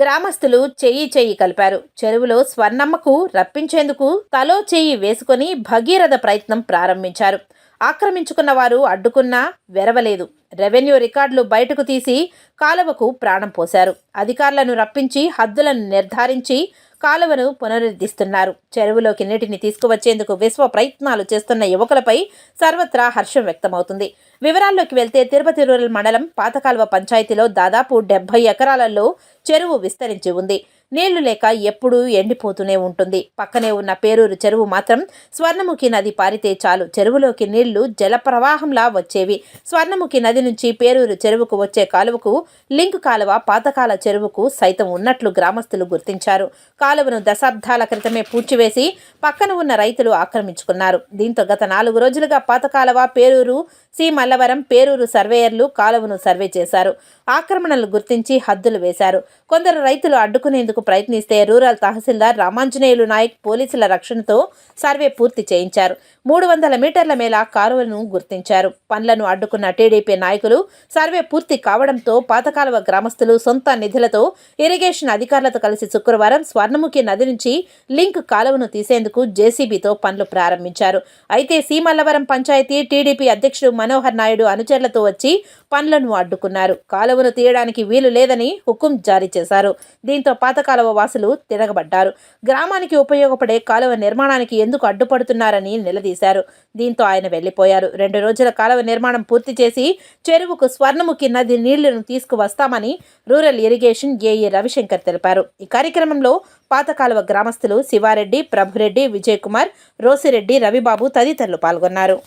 గ్రామస్తులు చెయ్యి చెయ్యి కలిపారు. చెరువులో స్వర్ణమ్మకు రప్పించేందుకు తలో చెయ్యి వేసుకొని భగీరథ ప్రయత్నం ప్రారంభించారు. ఆక్రమించుకున్న వారు అడ్డుకున్నా వెరవలేదు. రెవెన్యూ రికార్డులు బయటకు తీసి కాలువకు ప్రాణం పోశారు. అధికారులను రప్పించి హద్దులను నిర్ధారించి కాలువను పునరుద్ధరిస్తున్నారు. చెరువులోకి నీటిని తీసుకువచ్చేందుకు విశ్వ ప్రయత్నాలు చేస్తున్న యువకులపై సర్వత్రా హర్షం వ్యక్తమవుతుంది. వివరాల్లోకి వెళ్తే తిరుపతి రూరల్ మండలం పాతకాలువ పంచాయతీలో దాదాపు డెబ్బై ఎకరాలలో చెరువు విస్తరించి ఉంది. నీళ్ళు లేక ఎప్పుడూ ఎండిపోతూనే ఉంటుంది. పక్కనే ఉన్న పేరూరు చెరువు మాత్రం స్వర్ణముఖి నది పారితే చాలు. చెరువులోకి నీళ్ళు జలప్రవాహంలా వచ్చేవి. స్వర్ణముఖి నది నుంచి పేరూరు చెరువుకు వచ్చే కాలువకు లింక్ కాలువ పాతకాల చెరువుకు సైతం ఉన్నట్లు గ్రామస్తులు గుర్తించారు. కాలువను దశాబ్దాల క్రితమే పూడ్చివేసి పక్కన ఉన్న రైతులు ఆక్రమించుకున్నారు. దీంతో గత నాలుగు రోజులుగా పాతకాలవ పేరూరు సి మల్లవరం పేరూరు సర్వేయర్లు కాలువను సర్వే చేశారు. ఆక్రమణలు గుర్తించి హద్దులు వేశారు. కొందరు రైతులు అడ్డుకునేందుకు ప్రయత్నిస్తే రూరల్ తహసీల్దార్ రామాంజనేయులు నాయక్ పోలీసుల రక్షణతో సర్వే పూర్తి చేయించారు. మూడు వందల మీటర్ల మేర కాలువను గుర్తించారు. పనులను అడ్డుకున్న టీడీపీ నాయకులు సర్వే పూర్తి కావడంతో పాతకాలువ గ్రామస్తులు సొంత నిధులతో ఇరిగేషన్ అధికారులతో కలిసి శుక్రవారం స్వర్ణముఖి నది నుంచి లింక్ కాలువను తీసేందుకు జేసీబీతో పనులు ప్రారంభించారు. అయితే సీమల్లవరం పంచాయతీ టీడీపీ అధ్యక్షుడు మనోహర్ నాయుడు అనుచరులతో వచ్చి పనులను అడ్డుకున్నారు. కాలువను తీయడానికి వీలు లేదని హుకుం జారీ చేశారు. దీంతో పాతకాలువ వాసులు తిరగబడ్డారు. గ్రామానికి ఉపయోగపడే కాలువ నిర్మాణానికి ఎందుకు అడ్డుపడుతున్నారని నిలదీశారు. దీంతో ఆయన వెళ్ళిపోయారు రెండు రోజుల కాలువ నిర్మాణం పూర్తి చేసి చెరువుకు స్వర్ణముఖి నది నీళ్ళను తీసుకువస్తామని రూరల్ ఇరిగేషన్ ఏఈ రవిశంకర్ తెలిపారు. ఈ కార్యక్రమంలో పాతకాలువ గ్రామస్తులు శివారెడ్డి ప్రభురెడ్డి విజయ్ కుమార్ రోసిరెడ్డి రవిబాబు తదితరులు పాల్గొన్నారు.